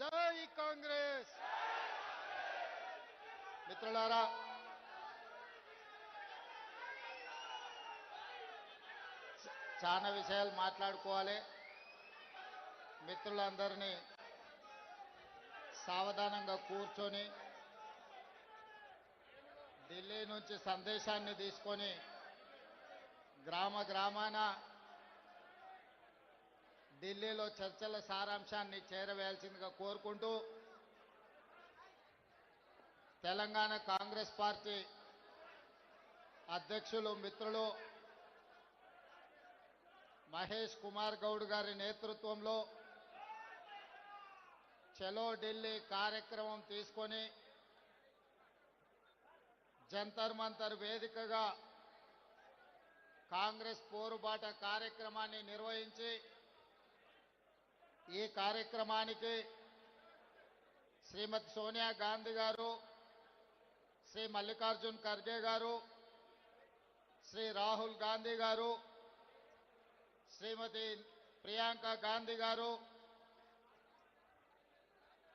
జై కాంగ్రెస్. మిత్రులారా చాలా విషయాలు మాట్లాడుకోవాలి. మిత్రులందరినీ సావధానంగా కూర్చొని ఢిల్లీ నుంచి సందేశాన్ని తీసుకొని గ్రామ గ్రామాన ఢిల్లీలో చర్చల సారాంశాన్ని చేరవేయాల్సిందిగా కోరుకుంటూ తెలంగాణ కాంగ్రెస్ పార్టీ అధ్యక్షులు మిత్రులు మహేష్ కుమార్ గౌడ్ గారి నేతృత్వంలో చలో ఢిల్లీ కార్యక్రమం తీసుకొని జంతర్ మంతర్ వేదికగా కాంగ్రెస్ పోరుబాట కార్యక్రమాన్ని నిర్వహించి ఈ కార్యక్రమానికి శ్రీమతి సోనియా గాంధీ గారు శ్రీ మల్లికార్జున్ ఖర్గే గారు శ్రీ రాహుల్ గాంధీ గారు శ్రీమతి ప్రియాంక గాంధీ గారు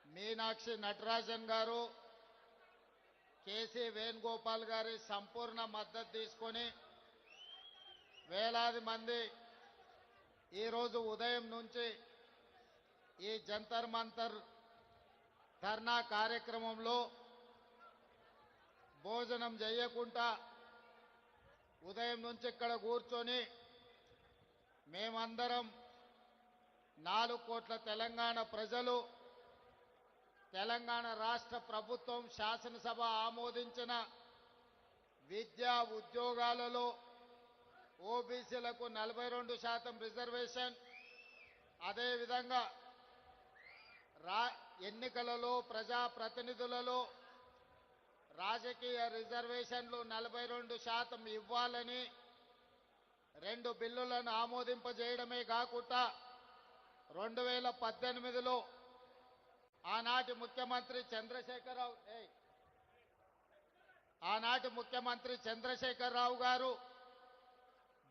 మీనాక్షి నటరాజన్ గారు కేసీ వేణుగోపాల్ గారి సంపూర్ణ మద్దతు తీసుకొని వేలాది మంది ఈరోజు ఉదయం నుంచి ఈ జంతర్ మంతర్ ధర్నా కార్యక్రమంలో భోజనం చేయకుండా ఉదయం నుంచి ఇక్కడ కూర్చొని మేమందరం నాలుగు కోట్ల తెలంగాణ ప్రజలు తెలంగాణ రాష్ట్ర ప్రభుత్వం శాసనసభ ఆమోదించిన విద్యా ఉద్యోగాలలో ఓబీసీలకు నలభై రెండు శాతం రిజర్వేషన్. అదేవిధంగా రా ఎన్నికలలో ప్రజాప్రతినిధులలో రాజకీయ రిజర్వేషన్లు నలభై రెండు శాతం ఇవ్వాలని రెండు బిల్లులను ఆమోదింపజేయడమే కాకుండా రెండు వేల పద్దెనిమిదిలో ఆనాటి ముఖ్యమంత్రి చంద్రశేఖరరావు ఆనాటి ముఖ్యమంత్రి చంద్రశేఖరరావు గారు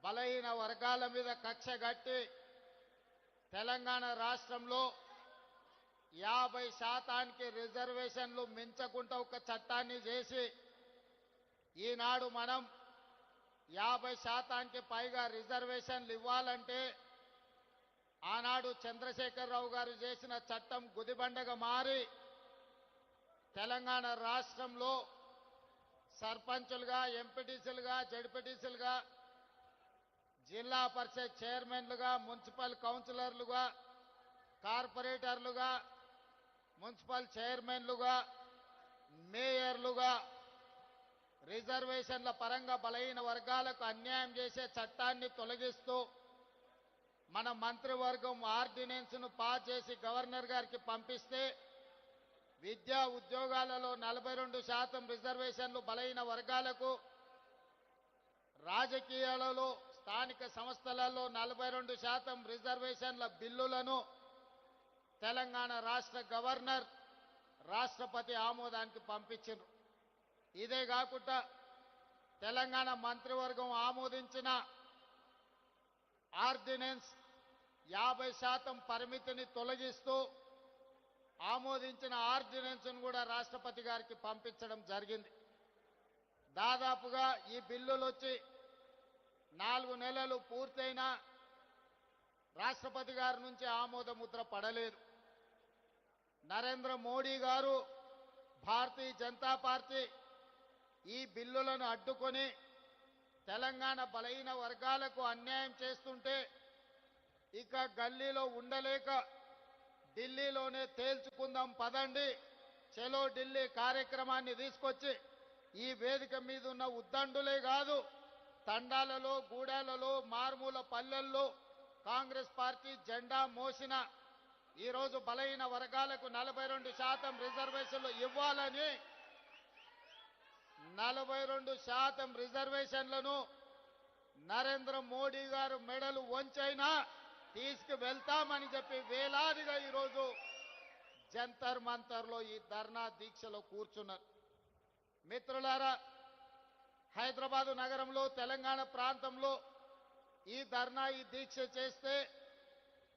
బలహీన వర్గాల మీద కక్ష గట్టి తెలంగాణ రాష్ట్రంలో యాభై శాతానికి రిజర్వేషన్లు మించకుండా ఒక చట్టాన్ని చేసి ఈనాడు మనం యాభై శాతానికి పైగా రిజర్వేషన్లు ఇవ్వాలంటే ఆనాడు చంద్రశేఖరరావు గారు చేసిన చట్టం గుదిబండగా మారి తెలంగాణ రాష్ట్రంలో సర్పంచులుగా ఎంపీటీసీలుగా జడ్పీటీసీలుగా జిల్లా పరిషత్ చైర్మన్లుగా మున్సిపల్ కౌన్సిలర్లుగా కార్పొరేటర్లుగా మున్సిపల్ చైర్మన్లుగా మేయర్లుగా రిజర్వేషన్ల పరంగా బలహీన వర్గాలకు అన్యాయం చేసే చట్టాన్ని తొలగిస్తూ మన మంత్రివర్గం ఆర్డినెన్స్ను పాస్ చేసి గవర్నర్ గారికి పంపిస్తే విద్యా ఉద్యోగాలలో నలభై రెండు శాతం రిజర్వేషన్లు బలహీన వర్గాలకు రాజకీయాలలో స్థానిక సంస్థలలో నలభై రెండు శాతం రిజర్వేషన్ల బిల్లులను తెలంగాణ రాష్ట్ర గవర్నర్ రాష్ట్రపతి ఆమోదానికి పంపించారు ఇదే కాకుండా తెలంగాణ మంత్రివర్గం ఆమోదించిన ఆర్డినెన్స్ యాభై శాతం పరిమితిని తొలగిస్తూ ఆమోదించిన ఆర్డినెన్స్ను కూడా రాష్ట్రపతి గారికి పంపించడం జరిగింది. దాదాపుగా ఈ బిల్లులు వచ్చి నాలుగు నెలలు పూర్తయినా రాష్ట్రపతి గారి నుంచి ఆమోద ముద్ర పడలేదు. నరేంద్ర మోడీ గారు భారతీయ జనతా పార్టీ ఈ బిల్లులను అడ్డుకొని తెలంగాణ బలహీన వర్గాలకు అన్యాయం చేస్తుంటే ఇక గల్లీలో ఉండలేక ఢిల్లీలోనే తేల్చుకుందాం పదండి. చలో ఢిల్లీ కార్యక్రమాన్ని తీసుకొచ్చి ఈ వేదిక మీద ఉన్న ఉద్దండులే కాదు తండాలలో గూడాలలో మారుమూల పల్లెల్లో కాంగ్రెస్ పార్టీ జెండా మోసిన ఈరోజు బలహీన వర్గాలకు నలభై రెండు శాతం రిజర్వేషన్లు ఇవ్వాలని నలభై రెండు శాతం రిజర్వేషన్లను నరేంద్ర మోడీ గారు మెడలు వంచైనా తీసుకు వెళ్తామని చెప్పి వేలాదిగా ఈరోజు జంతర్ మంతర్లో ఈ ధర్నా దీక్షలో కూర్చున్నారు. మిత్రులారా హైదరాబాదు నగరంలో తెలంగాణ ప్రాంతంలో ఈ ధర్నా ఈ దీక్ష చేస్తే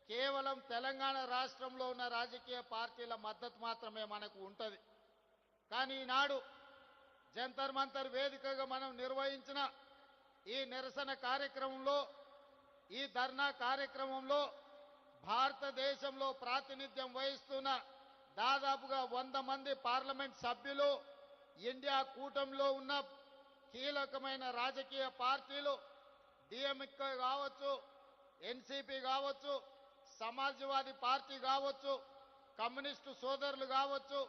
కేవలం తెలంగాణ రాష్ట్రంలో ఉన్న రాజకీయ పార్టీల మద్దతు మాత్రమే మనకు ఉంటుంది. కానీ ఈనాడు జంతర్ మంతర్ వేదికగా మనం నిర్వహించిన ఈ నిరసన కార్యక్రమంలో ఈ ధర్నా కార్యక్రమంలో భారతదేశంలో ప్రాతినిధ్యం వహిస్తున్న దాదాపుగా వంద మంది పార్లమెంట్ సభ్యులు ఇండియా కూటమిలో ఉన్న కీలకమైన రాజకీయ పార్టీలు డిఎంకే కావచ్చు ఎన్సీపీ కావచ్చు సమాజ్వాదీ పార్టీ కావచ్చు కమ్యూనిస్టు సోదరులు కావచ్చు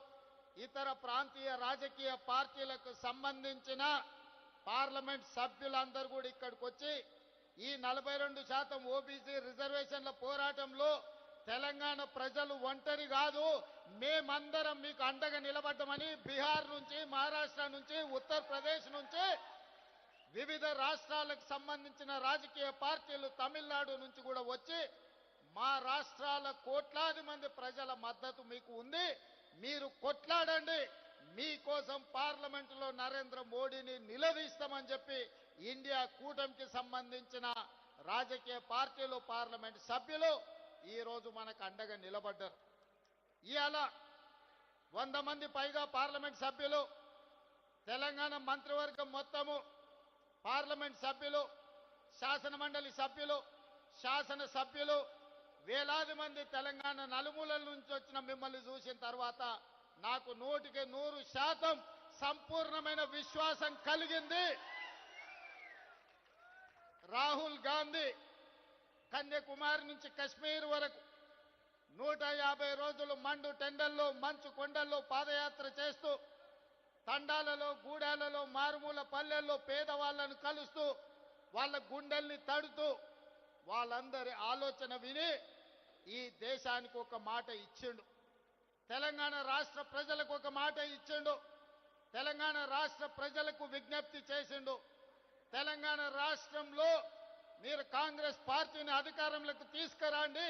ఇతర ప్రాంతీయ రాజకీయ పార్టీలకు సంబంధించిన పార్లమెంట్ సభ్యులందరూ కూడా ఇక్కడికి వచ్చి ఈ నలభై రెండు శాతం ఓబీసీ రిజర్వేషన్ల పోరాటంలో తెలంగాణ ప్రజలు ఒంటరి కాదు. మేమందరం మీకు అండగా నిలబడ్డమని బీహార్ నుంచి మహారాష్ట్ర నుంచి ఉత్తరప్రదేశ్ నుంచి వివిధ రాష్ట్రాలకు సంబంధించిన రాజకీయ పార్టీలు తమిళనాడు నుంచి కూడా వచ్చి మా రాష్ట్రాల కోట్లాది మంది ప్రజల మద్దతు మీకు ఉంది. మీరు కొట్లాడండి. మీకోసం పార్లమెంటులో నరేంద్ర మోడీని నిలదీస్తామని చెప్పి ఇండియా కూటమికి సంబంధించిన రాజకీయ పార్టీలు పార్లమెంట్ సభ్యులు ఈరోజు మనకు అండగా నిలబడ్డారు. ఇవాళ వంద మంది పైగా పార్లమెంట్ సభ్యులు తెలంగాణ మంత్రివర్గం మొత్తము పార్లమెంట్ సభ్యులు శాసన మండలి సభ్యులు శాసన సభ్యులు వేలాది మంది తెలంగాణ నలుమూలల నుంచి వచ్చిన మిమ్మల్ని చూసిన తర్వాత నాకు నూటికి నూరు శాతం సంపూర్ణమైన విశ్వాసం కలిగింది. రాహుల్ గాంధీ కన్యాకుమారి నుంచి కశ్మీర్ వరకు నూట యాభై రోజులు మండు టెండల్లో మంచు కొండల్లో పాదయాత్ర చేస్తూ తండాలలో గూడాలలో మారుమూల పల్లెల్లో పేదవాళ్ళను కలుస్తూ వాళ్ళ గుండెల్ని తడుతూ వాళ్ళందరి ఆలోచన విని ఈ దేశానికి ఒక మాట ఇచ్చిండు. తెలంగాణ రాష్ట్ర ప్రజలకు ఒక మాట ఇచ్చిండు. తెలంగాణ రాష్ట్ర ప్రజలకు విజ్ఞప్తి చేసిండు. తెలంగాణ రాష్ట్రంలో మీరు కాంగ్రెస్ పార్టీని అధికారంలోకి తీసుకురండి.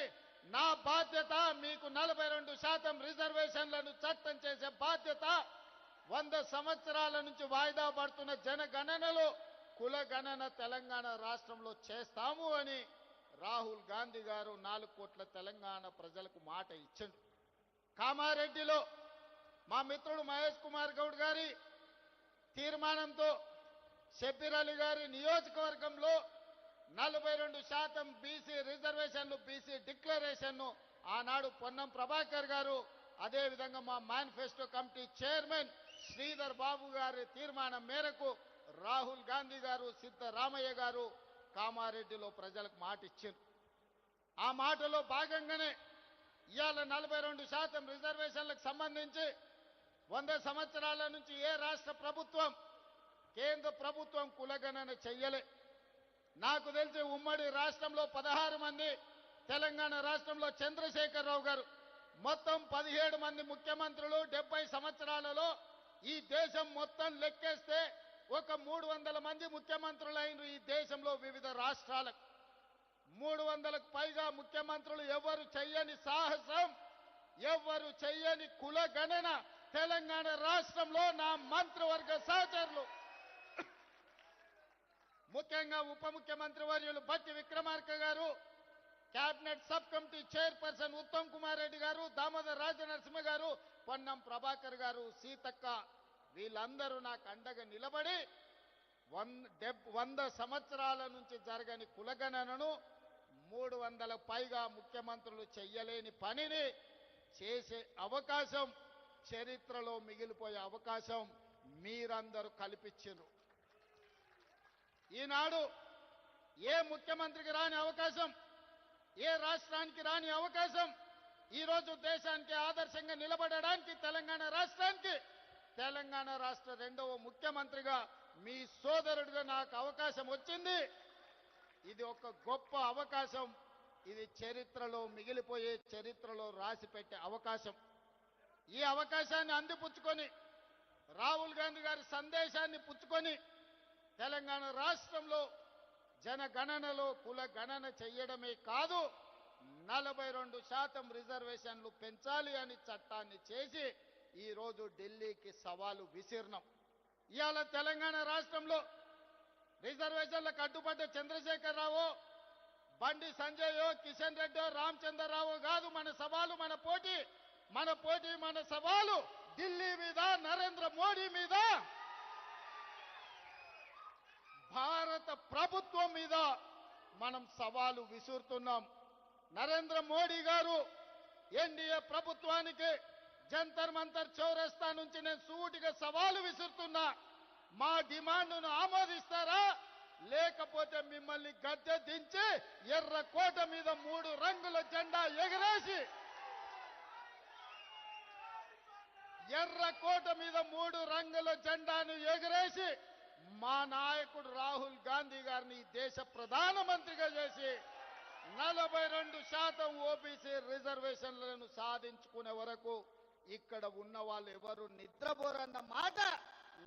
నా బాధ్యత మీకు నలభై రెండు శాతం రిజర్వేషన్లను చట్టం చేసే బాధ్యత వంద సంవత్సరాల నుంచి వాయిదా పడుతున్న జనగణనలో కులగణన తెలంగాణ రాష్ట్రంలో చేస్తాము అని రాహుల్ గాంధీ గారు నాలుగు కోట్ల తెలంగాణ ప్రజలకు మాట ఇచ్చిండు కామారెడ్డిలో మా మిత్రుడు మహేష్ కుమార్ గౌడ్ గారి తీర్మానంతో షబ్బీర్ అలీ గారి నియోజకవర్గంలో నలభై రెండు శాతం బీసీ రిజర్వేషన్లు బీసీ డిక్లరేషన్ను ఆనాడు పొన్నం ప్రభాకర్ గారు అదేవిధంగా మా manifesto committee chairman Sridhar Babu గారి తీర్మానం మేరకు రాహుల్ గాంధీ గారు సిద్ధరామయ్య గారు కామారెడ్డిలో ప్రజలకు మాట ఇచ్చారు. ఆ మాటలో భాగంగానే ఇవాళ నలభై రెండు శాతం రిజర్వేషన్లకు సంబంధించి వంద సంవత్సరాల నుంచి ఏ రాష్ట్ర ప్రభుత్వం కేంద్ర ప్రభుత్వం కులగణన చెయ్యలే. నాకు తెలిసి ఉమ్మడి రాష్ట్రంలో పదహారు మంది తెలంగాణ రాష్ట్రంలో చంద్రశేఖరరావు గారు. మొత్తం పదిహేడు మంది ముఖ్యమంత్రులు డెబ్బై సంవత్సరాలలో ఈ దేశం మొత్తం లెక్కేస్తే ఒక మూడు వందల మంది ముఖ్యమంత్రులు అయినరు ఈ దేశంలో వివిధ రాష్ట్రాలకు మూడు వందలకు పైగా ముఖ్యమంత్రులు ఎవరు చెయ్యని సాహసం ఎవరు చెయ్యని కుల గణన తెలంగాణ రాష్ట్రంలో నా మంత్రివర్గ సహచరులు. ముఖ్యంగా ఉప ముఖ్యమంత్రి వర్యులు బట్టి విక్రమార్క గారు cabinet sub committee chairperson Uttam Kumar Reddy గారు దామోదర్ రాజనరసింహ గారు పొన్నం ప్రభాకర్ గారు సీతక్క వీళ్ళందరూ నాకు అండగా నిలబడి వంద డెబ్ వంద సంవత్సరాల నుంచి జరగని కులగణనను మూడు వందల పైగా ముఖ్యమంత్రులు చెయ్యలేని పనిని చేసే అవకాశం చరిత్రలో మిగిలిపోయే అవకాశం మీరందరూ కల్పించారు ఈనాడు ఏ ముఖ్యమంత్రికి రాని అవకాశం ఏ రాష్ట్రానికి రాని అవకాశం ఈరోజు దేశానికి ఆదర్శంగా నిలబడడానికి తెలంగాణ రాష్ట్రానికి తెలంగాణ రాష్ట్ర రెండవ ముఖ్యమంత్రిగా మీ సోదరుడిగా నాకు అవకాశం వచ్చింది. ఇది ఒక గొప్ప అవకాశం. ఇది చరిత్రలో మిగిలిపోయే చరిత్రలో రాసి పెట్టే అవకాశం. ఈ అవకాశాన్ని అందిపుచ్చుకొని రాహుల్ గాంధీ గారి సందేశాన్ని పుచ్చుకొని తెలంగాణ రాష్ట్రంలో జనగణనలో కుల గణన చేయడమే కాదు నలభై రెండు శాతం రిజర్వేషన్లు పెంచాలి అని చట్టాన్ని చేసి ఈరోజు ఢిల్లీకి సవాలు విసీర్ణం. ఇవాళ తెలంగాణ రాష్ట్రంలో రిజర్వేషన్లకు అడ్డుపడ్డ చంద్రశేఖరరావు బండి సంజయో కిషన్ రెడ్డో రామచంద్రరావు కాదు మన సవాలు మన పోటీ. మన పోటీ మన సవాలు ఢిల్లీ మీద నరేంద్ర మోడీ మీద. భారత ప్రభుత్వం మీద మనం సవాలు విసురుతున్నాం. నరేంద్ర మోడీ గారు ఎన్డీఏ ప్రభుత్వానికి జంతర్ మంతర్ చౌరస్తా నుంచి నేను సూటిగా సవాలు విసురుతున్నా. మా డిమాండ్ను ఆమోదిస్తారా? లేకపోతే మిమ్మల్ని గద్దె దించి ఎర్ర కోట మీద మూడు రంగుల జెండా ఎగరేసి ఎర్ర కోట మీద మూడు రంగుల జెండాను ఎగరేసి మా నాయకుడు రాహుల్ గాంధీ గారిని దేశ ప్రధానమంత్రిగా చేసి నలభై రెండు శాతం ఓబీసీ రిజర్వేషన్లను సాధించుకునే వరకు ఇక్కడ ఉన్న వాళ్ళు ఎవరు నిద్రపోరన్న మాట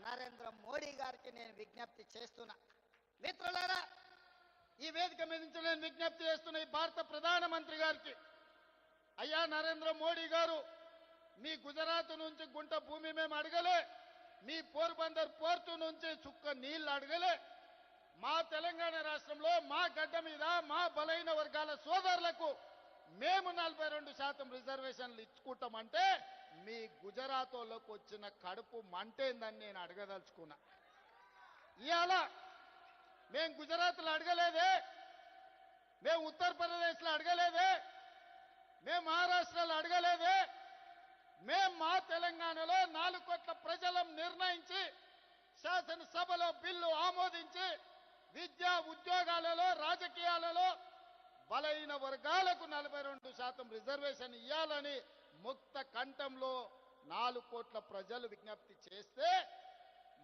నరేంద్ర మోడీ గారికి నేను విజ్ఞప్తి చేస్తున్నా. మిత్రులారా ఈ వేదిక మీద నుంచి నేను విజ్ఞప్తి చేస్తున్న ఈ భారత ప్రధానమంత్రి గారికి. అయ్యా నరేంద్ర మోడీ గారు మీ గుజరాత్ నుంచి గుంట భూమి మేము అడగలే మీ పోర్బందర్ పోర్టు నుంచి చుక్క నీళ్ళు అడగలే మా తెలంగాణ రాష్ట్రంలో మా గడ్డ మీద మా బలైన వర్గాల సోదరులకు మేము నలభై రెండు శాతం రిజర్వేషన్లు ఇచ్చుకుంటామంటే మీ గుజరాత్ వాళ్ళకు వచ్చిన కడుపు మంటేందని నేను అడగదలుచుకున్నా. ఇవాళ మేము గుజరాత్లో అడగలేదే మేము ఉత్తరప్రదేశ్లో అడగలేదే మేము మహారాష్ట్రలో అడగలేదే మేము మా తెలంగాణలో నాలుగు కోట్ల ప్రజలం నిర్ణయించి శాసనసభలో బిల్లు ఆమోదించి విద్యా ఉద్యోగాలలో రాజకీయాలలో బలైన వర్గాలకు నలభై రెండు శాతం రిజర్వేషన్ ఇవ్వాలని ముక్త కంఠంలో నాలుగు కోట్ల ప్రజలు విజ్ఞప్తి చేస్తే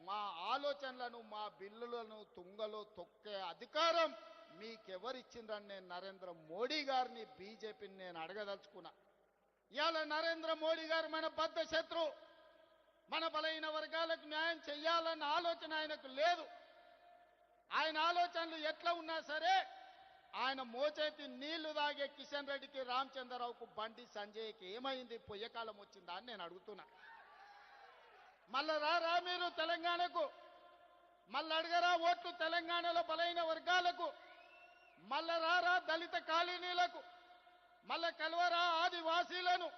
మా ఆలోచనలను మా బిల్లులను తుంగలో తొక్కే అధికారం మీకెవరిచ్చిందని నేను నరేంద్ర మోడీ గారిని బీజేపీని నేను అడగదలుచుకున్నా. ఇవాళ నరేంద్ర మోడీ గారు మన బద్ధ శత్రు. మన బలైన వర్గాలకు న్యాయం చేయాలన్న ఆలోచన ఆయనకు లేదు. ఆయన ఆలోచనలు ఎట్లా ఉన్నా సరే ఆయన మోచేతి నీళ్ళు తాగే కిషన్ రెడ్డికి రామచంద్రరావుకు బండి సంజయ్కి ఏమైంది? పొయ్యకాలం వచ్చిందా అని నేను అడుగుతున్నా. మళ్ళా రారా మీరు తెలంగాణకు. మళ్ళీ అడగరా ఓట్లు తెలంగాణలో బలైన వర్గాలకు? మళ్ళా రారా దళిత కాలనీలకు. మళ్ళా కలవరా ఆదివాసీలను?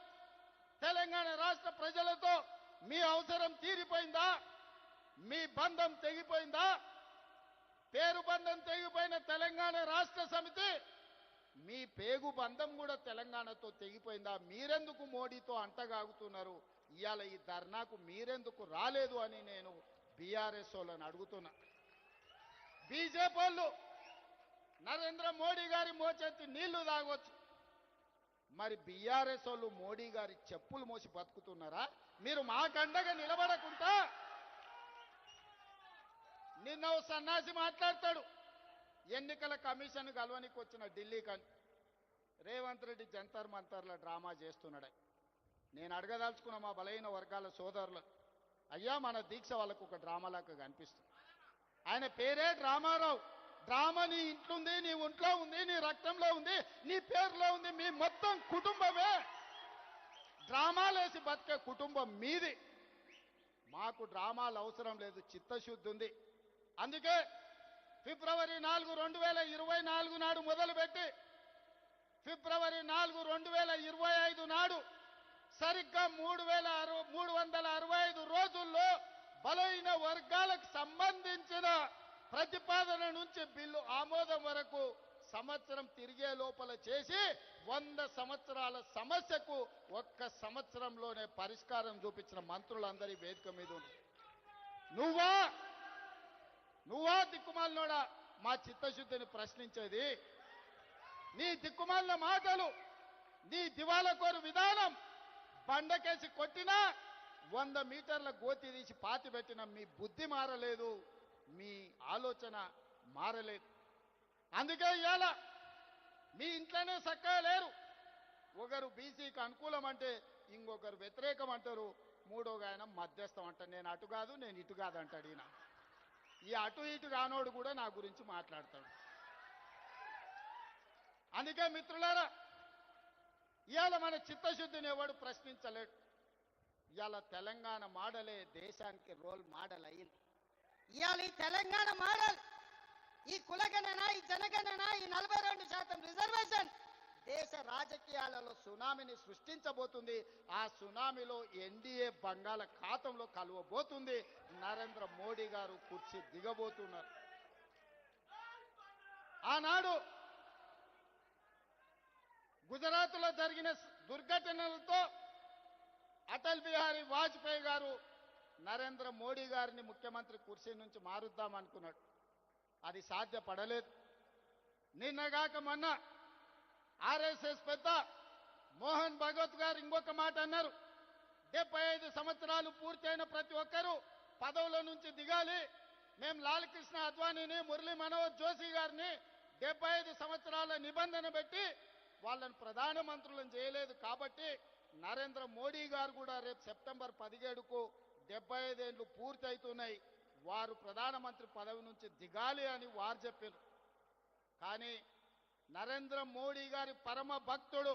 తెలంగాణ రాష్ట్ర ప్రజలతో మీ అవసరం తీరిపోయిందా? మీ బంధం తెగిపోయిందా? పేరు బంధం తెగిపోయిన తెలంగాణ రాష్ట్ర సమితి మీ పేగు బంధం కూడా తెలంగాణతో తెగిపోయిందా? మీరెందుకు మోడీతో అంటగాగుతున్నారు? ఇవాళ ఈ ధర్నాకు మీరెందుకు రాలేదు అని నేను బీఆర్ఎస్ వాళ్ళని అడుగుతున్నా. బీజేపీ వాళ్ళు నరేంద్ర మోడీ గారి మోచెత్తి నీళ్ళు తాగొచ్చు. మరి బీఆర్ఎస్ వాళ్ళు మోడీ గారి చెప్పులు మోసి బతుకుతున్నారా? మీరు మా కండగా నిలబడకుండా నిన్న ఓ సన్నాసి మాట్లాడతాడు. ఎన్నికల కమిషన్ కలవనికి వచ్చిన ఢిల్లీ కన్ రేవంత్ రెడ్డి జంతర్ మంతర్ల డ్రామా చేస్తున్నాడు. నేను అడగదలుచుకున్న మా బలహీన వర్గాల సోదరులు అయ్యా మన దీక్ష వాళ్ళకు ఒక డ్రామాలాగా కనిపిస్తుంది. ఆయన పేరే డ్రామారావు. డ్రామా నీ ఇంట్లో ఉంది నీ ఒంట్లో ఉంది నీ రక్తంలో ఉంది నీ పేరులో ఉంది మీ మొత్తం కుటుంబమే. డ్రామాలేసి బతికే కుటుంబం మీది. మాకు డ్రామాలు అవసరం లేదు చిత్తశుద్ధి ఉంది. అందుకే ఫిబ్రవరి నాలుగు రెండు వేల ఇరవై నాలుగు నాడు మొదలుపెట్టి ఫిబ్రవరి నాలుగు రెండు వేల ఇరవై ఐదు నాడు సరిగ్గా మూడు వేల మూడు వందల అరవై ఐదు రోజుల్లో బలైన వర్గాలకు సంబంధించిన ప్రతిపాదన నుంచి బిల్లు ఆమోదం వరకు సంవత్సరం తిరిగే లోపల చేసి వంద సంవత్సరాల సమస్యకు ఒక్క సంవత్సరంలోనే పరిష్కారం చూపించిన మంత్రులందరి వేదిక మీద నువ్వా నువ్వా దిక్కుమాలినోడా? మా చిత్తశుద్ధిని ప్రశ్నించేది. నీ దిక్కుమాలిన మాటలు నీ దివాలకోరు విధానం బండకేసి కొట్టినా వంద మీటర్ల గోతి తీసి పాతి పెట్టిన మీ బుద్ధి మారలేదు మీ ఆలోచన మారలేదు. అందుకే ఇవాళ మీ ఇంట్లోనే చక్కగా లేరు. ఒకరు బీసీకి అనుకూలం అంటే ఇంకొకరు వ్యతిరేకం అంటారు. మూడోగా ఆయన మధ్యస్థం అంటారు నేను అటు కాదు నేను ఇటు కాదు అంటాడు ఈయన. ఈ అటు ఇటు రానోడు కూడా నా గురించి మాట్లాడతాడు. అందుకే మిత్రులారా ఇవాళ మన చిత్తశుద్ధిని ఎవడు ప్రశ్నించలేడు. ఇవాళ తెలంగాణ మాడలే దేశానికి రోల్ మోడల్ అయింది. ఇవాళ ఈ తెలంగాణ మోడల్ ఈ కులగణన ఈ జనగణన ఈ నలభై రెండు శాతం రిజర్వేషన్ దేశ రాజకీయాలలో సునామీని సృష్టించబోతుంది. ఆ సునామీలో ఎన్డీఏ బంగాళాఖాతంలో కలవబోతుంది. నరేంద్ర మోడీ గారు కుర్చీ దిగబోతున్నారు. ఆనాడు గుజరాత్లో జరిగిన దుర్ఘటనలతో అటల్ బిహారీ వాజ్పేయి గారు నరేంద్ర మోడీ గారిని ముఖ్యమంత్రి కుర్చీ నుంచి మారుద్దాం అనుకున్నాడు. అది సాధ్యపడలేదు. నిన్నగాక మొన్న ఆర్ఎస్ఎస్ పెద్ద మోహన్ భగవత్ గారు ఇంకొక మాట అన్నారు. డెబ్బై ఐదు సంవత్సరాలు పూర్తయిన ప్రతి ఒక్కరూ పదవుల నుంచి దిగాలి. మేము లాలకృష్ణ అద్వానీని మురళీ మనోహర్ జోషి గారిని డెబ్బై ఐదు సంవత్సరాల నిబంధన పెట్టి వాళ్ళని ప్రధానమంత్రులను చేయలేదు కాబట్టి నరేంద్ర మోడీ గారు కూడా రేపు సెప్టెంబర్ పదిహేడుకు డెబ్బై ఐదేళ్ళు పూర్తవుతున్నాయి వారు ప్రధానమంత్రి పదవి నుంచి దిగాలి అని వారు చెప్పారు. కానీ నరేంద్ర మోడీ గారి పరమ భక్తుడు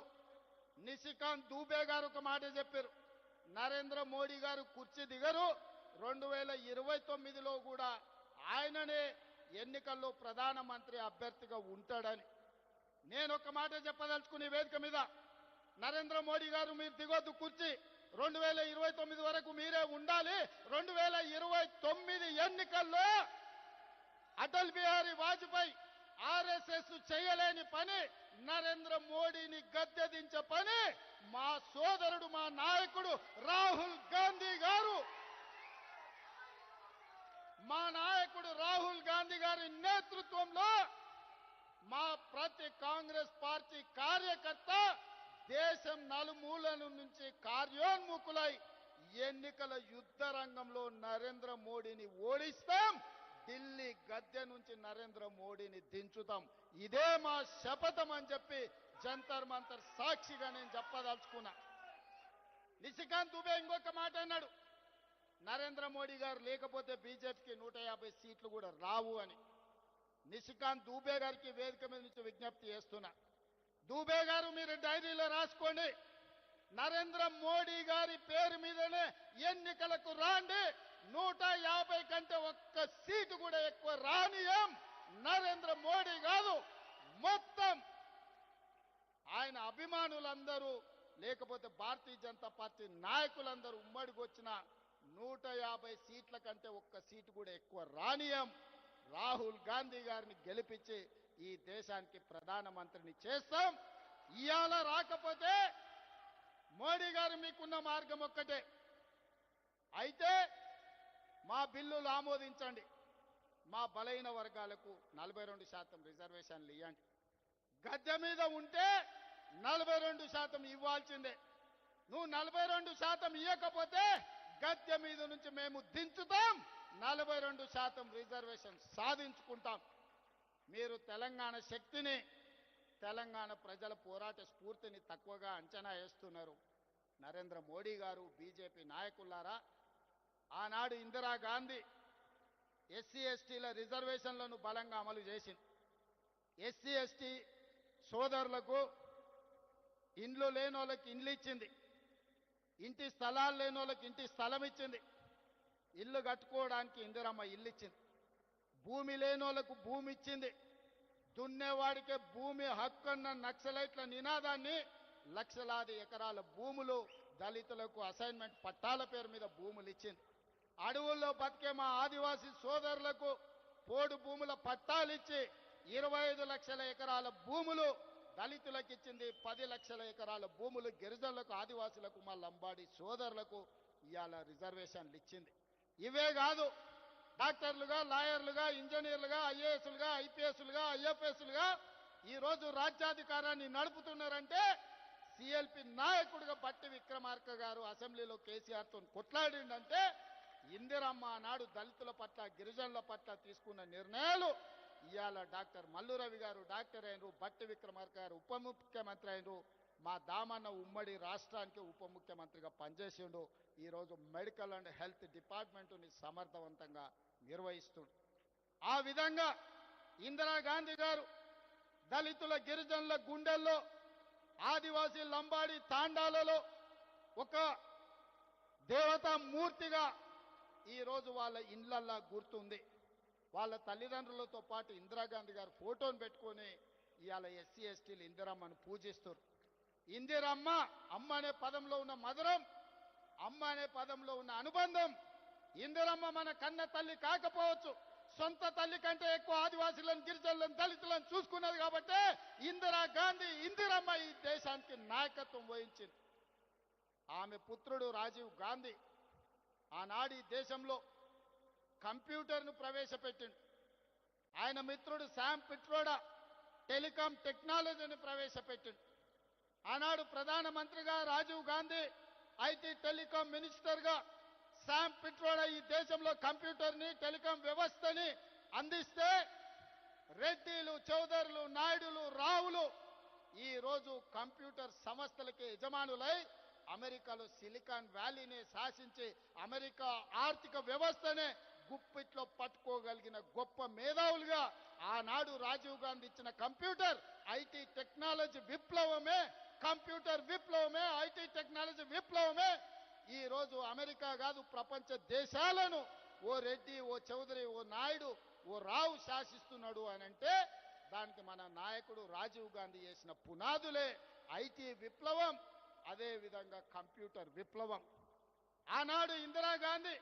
నిశికాంత్ దూబే గారు ఒక మాట చెప్పారు. నరేంద్ర మోడీ గారు కుర్చీ దిగరు. రెండు వేల ఇరవై తొమ్మిదిలో కూడా ఆయననే ఎన్నికల్లో ప్రధానమంత్రి అభ్యర్థిగా ఉంటాడని. నేను ఒక మాట చెప్పదలుచుకునే వేదిక మీద నరేంద్ర మోడీ గారు మీరు దిగొద్దు కుర్చీ. రెండు వేల ఇరవై తొమ్మిది వరకు మీరే ఉండాలి. రెండు వేల ఇరవై తొమ్మిది ఎన్నికల్లో అటల్ బిహారీ వాజ్పేయి ఆర్ఎస్ఎస్ చేయలేని పని నరేంద్ర మోడీని గద్దెదించే పని మా సోదరుడు మా నాయకుడు రాహుల్ గాంధీ గారు. మా నాయకుడు రాహుల్ గాంధీ గారి నేతృత్వంలో మా ప్రతి కాంగ్రెస్ పార్టీ కార్యకర్త దేశం నలుమూలల నుంచి కార్యోన్ముఖులై ఎన్నికల యుద్ధ రంగంలో నరేంద్ర మోడీని ఓడిస్తాం. ఢిల్లీ గద్దె నుంచి నరేంద్ర మోడీని దించుతాం. ఇదే మా శపథం అని చెప్పి జంతర్ మంతర్ సాక్షిగా నేను చెప్పదలుచుకున్నా. నిశికాంత్ దుబే ఇంకొక మాట అన్నాడు. నరేంద్ర మోడీ గారు లేకపోతే బీజేపీకి నూట యాభై సీట్లు కూడా రావు అని. నిశికాంత్ దూబే గారికి వేదిక మీద నుంచి విజ్ఞప్తి చేస్తున్నా. దూబే గారు మీరు డైరీలో రాసుకోండి. నరేంద్ర మోడీ గారి పేరు మీదనే ఎన్నికలకు రాండి. నూట యాభై కంటే ఒక్క సీటు కూడా ఎక్కువ రానియం నరేంద్ర మోడీ కాదు. మొత్తం ఆయన అభిమానులందరూ లేకపోతే భారతీయ జనతా పార్టీ నాయకులందరూ ఉమ్మడికి వచ్చిన నూట యాభై సీట్ల కంటే ఒక్క సీటు కూడా ఎక్కువ రానియం రాహుల్ గాంధీ గారిని గెలిపించి ఈ దేశానికి ప్రధానమంత్రిని చేస్తాం. ఇవాళ రాకపోతే మోడీ గారు మీకున్న మార్గం ఒక్కటే. అయితే మా బిల్లులు ఆమోదించండి. మా బలైన వర్గాలకు నలభై రెండు శాతం రిజర్వేషన్లు ఇవ్వండి గద్దె మీద ఉంటే నలభై రెండు శాతం ఇవ్వాల్సిందే. నువ్వు నలభై రెండు శాతం ఇవ్వకపోతే గద్దె మీద నుంచి మేము దించుతాం. నలభై రెండు శాతం రిజర్వేషన్ సాధించుకుంటాం. మీరు తెలంగాణ శక్తిని తెలంగాణ ప్రజల పోరాట స్ఫూర్తిని తక్కువగా అంచనా వేస్తున్నారు. నరేంద్ర మోడీ గారు బీజేపీ నాయకులారా ఆనాడు ఇందిరాగాంధీ ఎస్సీ ఎస్టీల రిజర్వేషన్లను బలంగా అమలు చేసింది ఎస్సీ ఎస్టీ సోదరులకు ఇండ్లు లేని వాళ్ళకి ఇండ్లు ఇచ్చింది. ఇంటి స్థలాలు లేని వాళ్ళకి ఇంటి స్థలం ఇచ్చింది. ఇల్లు కట్టుకోవడానికి ఇందిరమ్మ ఇల్లు ఇచ్చింది. భూమి లేని వాళ్ళకు భూమి ఇచ్చింది. దున్నేవాడికే భూమి హక్కు అన్న నక్సలైట్ల నినాదాన్ని లక్షలాది ఎకరాల భూములు దళితులకు అసైన్మెంట్ పట్టాల పేరు మీద భూములు ఇచ్చింది. అడవుల్లో బతికే మా ఆదివాసీ సోదరులకు పోడు భూముల పట్టాలిచ్చి ఇరవై ఐదు లక్షల ఎకరాల భూములు దళితులకు ఇచ్చింది పది లక్షల ఎకరాల భూములు గిరిజనులకు ఆదివాసులకు మా లంబాడి సోదరులకు ఇవాళ రిజర్వేషన్లు ఇచ్చింది ఇవే కాదు డాక్టర్లుగా లాయర్లుగా ఇంజనీర్లుగా ఐఏఎస్లుగా ఐపీఎస్లుగా ఐఎఫ్ఎస్లుగా ఈరోజు రాజ్యాధికారాన్ని నడుపుతున్నారంటే సిఎల్పి నాయకుడిగా బట్టి విక్రమార్క గారు అసెంబ్లీలో కేసీఆర్తో కొట్లాడిండంటే ఇందిరమ్మ నాడు దళితుల పట్ల గిరిజనుల పట్ల తీసుకున్న నిర్ణయాలు ఇవాళ డాక్టర్ మల్లురవి గారు డాక్టర్ అయినరు బట్టి విక్రమార్క గారు ఉప ముఖ్యమంత్రి అయినరు మా దామన్న ఉమ్మడి రాష్ట్రానికి ఉప ముఖ్యమంత్రిగా పనిచేసిండు. ఈరోజు మెడికల్ అండ్ హెల్త్ డిపార్ట్మెంటుని సమర్థవంతంగా నిర్వహిస్తుండు ఆ విధంగా ఇందిరాగాంధీ గారు దళితుల గిరిజనుల గుండెల్లో ఆదివాసీ లంబాడి తాండాలలో ఒక దేవతా మూర్తిగా ఈరోజు వాళ్ళ ఇండ్లల్లా గుర్తుంది. వాళ్ళ తల్లిదండ్రులతో పాటు ఇందిరాగాంధీ గారు ఫోటోను పెట్టుకొని ఇవాళ ఎస్సీ ఎస్టీలు ఇందిరమ్మను పూజిస్తారు. ఇందిరమ్మ అమ్మ అనే పదంలో ఉన్న మధురం అమ్మ అనే పదంలో ఉన్న అనుబంధం. ఇందిరమ్మ మన కన్న తల్లి కాకపోవచ్చు. సొంత తల్లి కంటే ఎక్కువ ఆదివాసులను గిరిజనులను దళితులను చూసుకున్నది కాబట్టి ఇందిరా గాంధీ ఇందిరమ్మ ఈ దేశానికి నాయకత్వం వహించింది. ఆమె పుత్రుడు రాజీవ్ గాంధీ ఆనాడు ఈ దేశంలో కంప్యూటర్ను ప్రవేశపెట్టిండు. ఆయన మిత్రుడు శామ్ పిట్రోడా టెలికాం టెక్నాలజీని ప్రవేశపెట్టిండు. ఆనాడు ప్రధానమంత్రిగా రాజీవ్ గాంధీ ఐటీ టెలికాం మినిస్టర్గా శామ్ పిట్రోడా ఈ దేశంలో కంప్యూటర్ని టెలికాం వ్యవస్థని అందిస్తే రెడ్డిలు చౌదరులు నాయుడులు రావులు ఈ రోజు కంప్యూటర్ సంస్థలకి యజమానులై అమెరికాలో సిలికాన్ వ్యాలీని శాసించి అమెరికా ఆర్థిక వ్యవస్థనే గుప్పిట్లో పట్టుకోగలిగిన గొప్ప మేధావులుగా ఆనాడు రాజీవ్ గాంధీ ఇచ్చిన కంప్యూటర్ ఐటీ టెక్నాలజీ విప్లవమే కంప్యూటర్ విప్లవమే ఐటీ టెక్నాలజీ విప్లవమే. ఈరోజు అమెరికా కాదు ప్రపంచ దేశాలను ఓ రెడ్డి ఓ చౌదరి ఓ నాయుడు ఓ రావు శాసిస్తున్నాడు అని అంటే దానికి మన నాయకుడు రాజీవ్ గాంధీ చేసిన పునాదులే. ఐటీ విప్లవం అదేవిధంగా కంప్యూటర్ విప్లవం. ఆనాడు ఇందిరాగాంధీ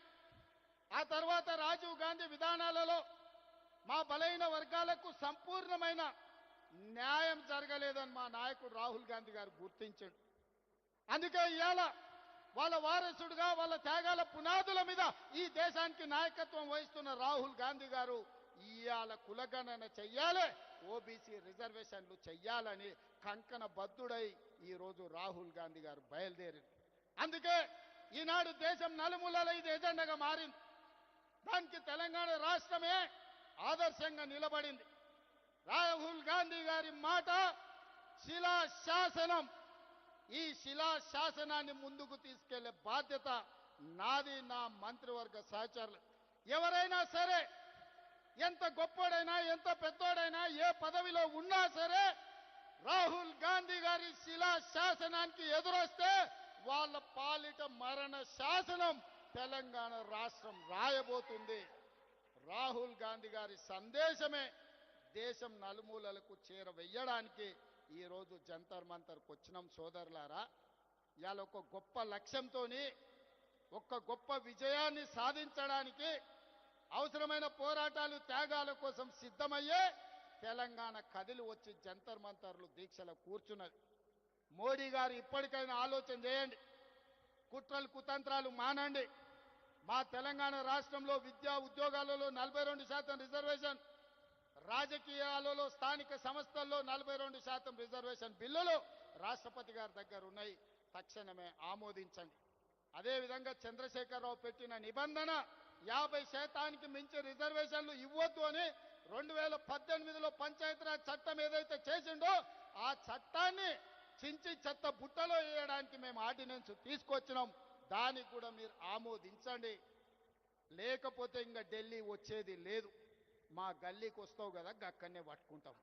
ఆ తర్వాత రాజీవ్ గాంధీ విధానాలలో మా బలైన వర్గాలకు సంపూర్ణమైన న్యాయం జరగలేదని మా నాయకుడు రాహుల్ గాంధీ గారు గుర్తించాడు. అందుకే ఇవాళ వాళ్ళ వారసుడుగా వాళ్ళ త్యాగాల పునాదుల మీద ఈ దేశానికి నాయకత్వం వహిస్తున్న రాహుల్ గాంధీ గారు ఇవాళ కులగణన చెయ్యాలి. ఓబీసీ రిజర్వేషన్లు చెయ్యాలని కంకణ బద్దుడై ఈ రోజు రాహుల్ గాంధీ గారు బయలుదేరింది అందుకే ఈనాడు దేశం నలుమూలలో ఇది ఎజెండాగా మారింది. దానికి తెలంగాణ రాష్ట్రమే ఆదర్శంగా నిలబడింది. రాహుల్ గాంధీ గారి మాట శిలా శాసనం. ఈ శిలా శాసనాన్ని ముందుకు తీసుకెళ్ళే బాధ్యత నాది నా మంత్రివర్గ సహచరులు. ఎవరైనా సరే ఎంత గొప్పోడైనా ఎంత పెద్దోడైనా ఏ పదవిలో ఉన్నా సరే రాహుల్ గాంధీ గారి శిలా శాసనానికి ఎదురొస్తే వాళ్ళ పాలిట మరణ శాసనం తెలంగాణ రాష్ట్రం రాయబోతుంది. రాహుల్ గాంధీ గారి సందేశమే దేశం నలుమూలలకు చేరవేయడానికి ఈరోజు జంతర్ మంతర్కి వచ్చినాం సోదరులారా. ఇవాళ ఒక గొప్ప లక్ష్యంతోని ఒక గొప్ప విజయాన్ని సాధించడానికి అవసరమైన పోరాటాలు త్యాగాల కోసం సిద్ధమయ్యే తెలంగాణ కదిలి వచ్చి జంతర్ మంతర్లు దీక్షలో కూర్చున్నది. మోడీ గారు ఇప్పటికైనా ఆలోచన చేయండి. కుట్రలు కుతంత్రాలు మానండి. మా తెలంగాణ రాష్ట్రంలో విద్యా ఉద్యోగాలలో నలభై రెండు శాతం రిజర్వేషన్ రాజకీయాలలో స్థానిక సంస్థల్లో నలభై రెండు శాతం రిజర్వేషన్ బిల్లులు రాష్ట్రపతి గారి దగ్గర ఉన్నాయి. తక్షణమే ఆమోదించండి. అదేవిధంగా చంద్రశేఖరరావు పెట్టిన నిబంధన యాభై శాతానికి మించి రిజర్వేషన్లు ఇవ్వద్దు అని రెండు వేల పద్దెనిమిదిలో పంచాయతీరాజ్ చట్టం ఏదైతే చేసిండో ఆ చట్టాన్ని చించి చెత్త బుట్టలో వేయడానికి మేము ఆర్డినెన్స్ తీసుకొచ్చినాం దానికి కూడా మీరు ఆమోదించండి లేకపోతే ఇంకా ఢిల్లీ వచ్చేది లేదు మా గల్లీకి వస్తావు కదా అక్కడనే పట్టుకుంటాం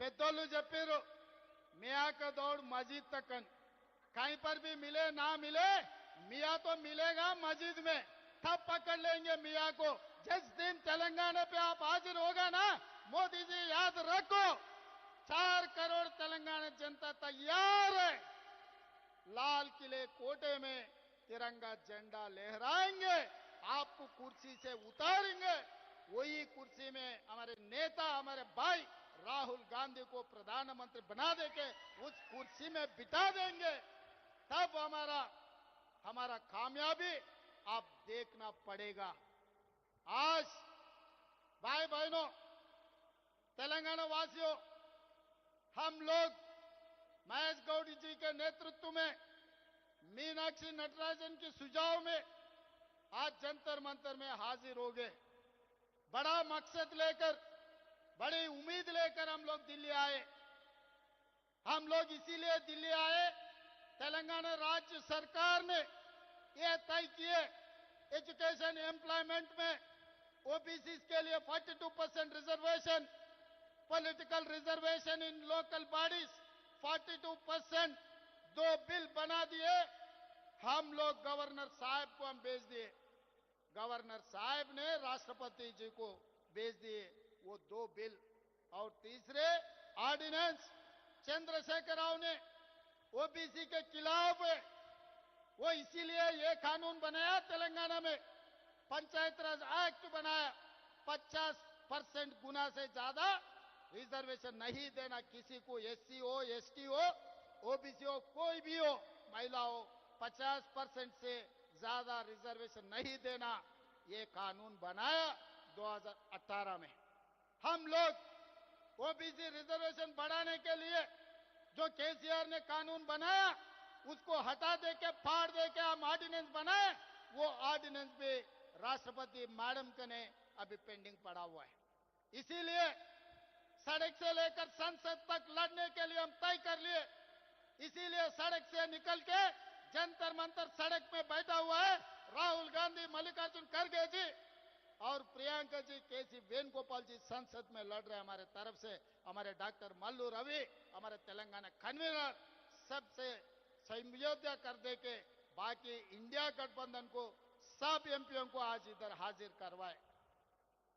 పెద్దోళ్ళు చెప్పారు मियाँ का दौड़ मस्जिद तक कन कहीं पर भी मिले ना मिले मियाँ तो मिलेगा मस्जिद में। तब पकड़ लेंगे मियाँ को। जिस दिन तेलंगाना पे आप हाजिर होगा ना, मोदी जी याद रखो, चार करोड़ तेलंगाना जनता तैयार है। लाल किले कोटे में तिरंगा झंडा लहराएँगे, आपको कुर्सी से उतारेंगे। वही कुर्सी में हमारे नेता, हमारे भाई राहुल गांधी को प्रधानमंत्री बना देके उस कुर्सी में बिठा देंगे। तब हमारा हमारा कामयाबी आप देखना पड़ेगा। आज भाई बहनों तेलंगाना वासियों, हम लोग महेश गौड़ी जी के नेतृत्व में, मीनाक्षी नटराजन के सुझाव में आज जंतर मंतर में हाजिर हो गए। बड़ा मकसद लेकर, बड़ी उम्मीद लेकर हम लोग दिल्ली आए। हम लोग इसीलिए दिल्ली आए तेलंगाना राज्य सरकार ने यह तय किए एजुकेशन एम्प्लॉयमेंट में ओबीसी के लिए 42 percent reservation political reservation in local bodies 42 percent दो बिल बना दिए। हम लोग गवर्नर साहब को हम भेज दिए। गवर्नर साहब ने राष्ट्रपति जी को भेज दिए, वो दो बिल। और तीसरे ऑर्डिनेंस चंद्रशेखर राव ने ओबीसी के खिलाफ है। वो इसीलिए ये कानून बनाया तेलंगाना में। पंचायत राज एक्ट बनाया। 50 परसेंट गुना से ज़्यादा रिजर्वेशन नहीं देना किसी को, एससी हो, एसटी हो, ओबीसी हो, कोई भी हो महिला हो 50 परसेंट से ज़्यादा रिजर्वेशन नहीं देना। ये कानून बनाया 2018 में। हम लोग ओबीसी रिजर्वेशन बढ़ाने के लिए जो केसीआर ने कानून बनाया, उसको हटा दे के फाड़ दे के हम ऑर्डिनेंस बनाए, वो ऑर्डिनेंस भी राष्ट्रपति मैडम के ने अभी पेंडिंग पड़ा हुआ है। इसीलिए सड़क से लेकर संसद तक लड़ने के लिए हम तय कर लिए। इसीलिए सड़क से निकल के जंतर मंतर सड़क में बैठा हुआ है, राहुल गांधी, मल्लिकार्जुन खड़गे जी और प्रियंका जी, केसी वेणुगोपाल जी संसद में लड़ रहे हमारे तरफ़ से। हमारे डॉक्टर मल्लू रवि, हमारे तेलंगाना कन्वीनर, सबसे संयोज्य कर दे के बाकी इंडिया गठबंधन को, सब एमपीओ को आज इधर हाजिर करवाए।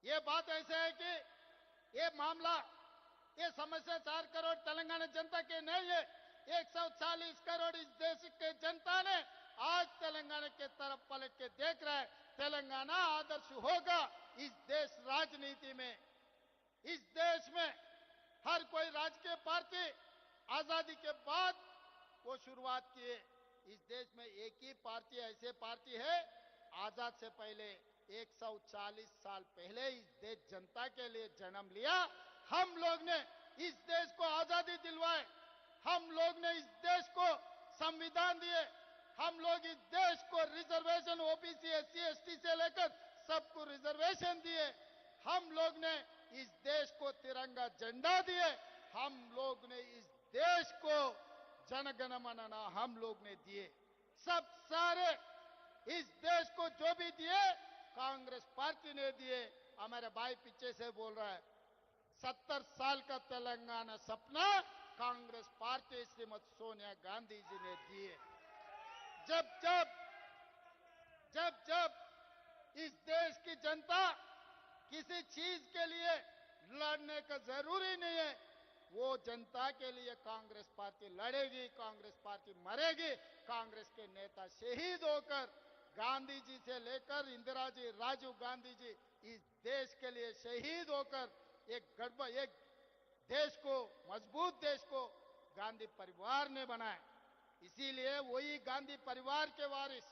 ये बात ऐसे है कि ये मामला, ये समस्या चार करोड़ तेलंगाना जनता के नहीं है 140 करोड़ इस देश के जनता ने आज तेलंगाना के तरफ़ पलट के देख रहा है, तेलंगाना आदर्श होगा इस देश राजनीति में, इस देश में हर कोई राजकीय पार्टी आज़ादी के बाद वो शुरुआत किए। इस देश में एक ही पार्टी, ऐसे पार्टी है, आज़ाद से पहले 140 साल पहले इस देश जनता के लिए जन्म लिया। हम लोग ने इस देश को आज़ादी दिलवाए हम लोग ने इस देश को संविधान दिए। हम लोग इस देश को रिजर्वेशन ओबीसी एससी एसटी से लेकर सबको रिजर्वेशन दिए। हम लोग ने इस देश को तिरंगा झंडा दिए, हम लोग ने इस देश को जनगण मनना हम लोग ने दिए। सब सारे इस देश को जो भी दिए, कांग्रेस पार्टी ने दिए। हमारे भाई पीछे से बोल रहा है, सत्तर साल का तेलंगाना सपना कांग्रेस पार्टी श्रीमती सोनिया गांधी जी ने दिए। जब जब जब जब इस देश की जनता किसी चीज़ के लिए लड़ने का ज़रूरी नहीं है। वो जनता के लिए कांग्रेस पार्टी लड़ेगी, कांग्रेस पार्टी मरेगी, कांग्रेस के नेता शहीद होकर, गांधी जी से लेकर, इंदिरा जी, राजीव गांधी जी इस देश के लिए शहीद होकर, एक गड़बड़ एक देश को, मज़बूत देश को गांधी परिवार ने बनाया। इसीलिए वही गांधी परिवार के वारिस,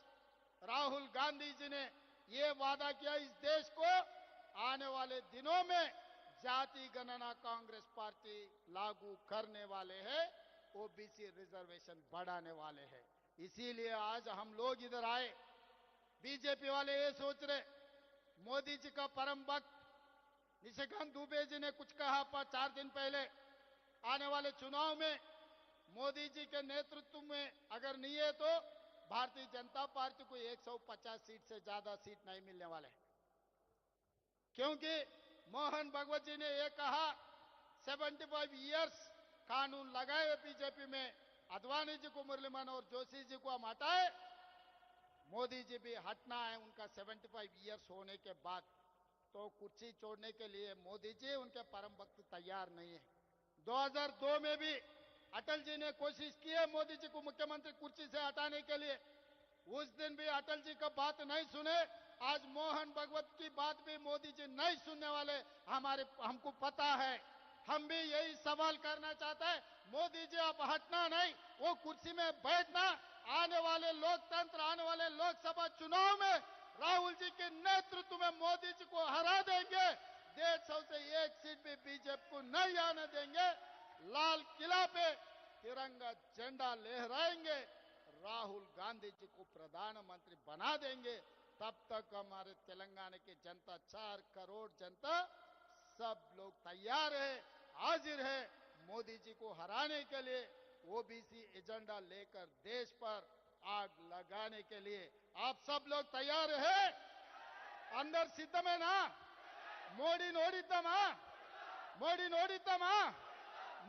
राहुल गांधी जी ने ये वादा किया, इस देश को आने वाले दिनों में जाति गणना कांग्रेस पार्टी लागू करने वाले हैं ओबीसी रिजर्वेशन बढ़ाने वाले हैं। इसीलिए आज हम लोग इधर आए। बीजेपी वाले ये सोच रहे, मोदी जी का परम भक्त निशिकांत दुबे जी ने कुछ कहा पर चार दिन पहले। आने वाले चुनाव में मोदी जी के नेतृत्व में अगर नहीं है तो भारतीय जनता पार्टी को 150 सीट से ज़्यादा सीट नहीं मिलने वाले। क्योंकि मोहन भगवत जी ने यह कहा 75 इयर्स कानून लगाए बीजेपी में, अडवाणी जी को मुरली मनोहर जोशी जी को हम हटाए। मोदी जी भी हटना है उनका 75 इयर्स होने के बाद। तो कुर्सी छोड़ने के लिए मोदी जी उनके परम भक्त तैयार नहीं है। 2002 में भी अटल जी ने कोशिश की है मोदी जी को मुख्यमंत्री कुर्सी से हटाने के लिए। उस दिन भी अटल जी का बात नहीं सुने। आज मोहन भगवत की बात भी मोदी जी नहीं सुनने वाले, हमारे, हमको पता है। हम भी यही सवाल करना चाहते हैं, मोदी जी आप हटना नहीं, वो कुर्सी में बैठना, आने वाले लोकतंत्र, आने वाले लोकसभा चुनाव में राहुल जी के नेतृत्व में मोदी जी को हरा देंगे। डेढ़ सौ से एक सीट भी बीजेपी को नहीं आने देंगे। लाल किला पे तिरंगा झंडा लहराएँगे। राहुल गांधी जी को प्रधानमंत्री बना देंगे। तब तक हमारे तेलंगाना की जनता चार करोड़ जनता सब लोग तैयार है हाजिर है मोदी जी को हराने के लिए ओबीसी एजेंडा लेकर देश पर आग लगाने के लिए आप सब लोग तैयार है अंदर सिद्धमेना మోడీ ఓడిద్దామా మోడీని ఓడిద్దామా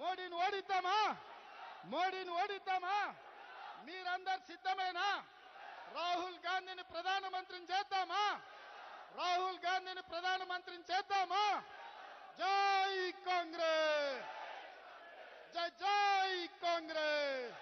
మోడీని ఓడిద్దామా మోడీని ఓడిద్దామా మీరందరు సిద్ధమేనా రాహుల్ గాంధీని ప్రధానమంత్రిని చేద్దామా? రాహుల్ గాంధీని ప్రధానమంత్రిని చేద్దామా? జై కాంగ్రెస్! జై జై కాంగ్రెస్!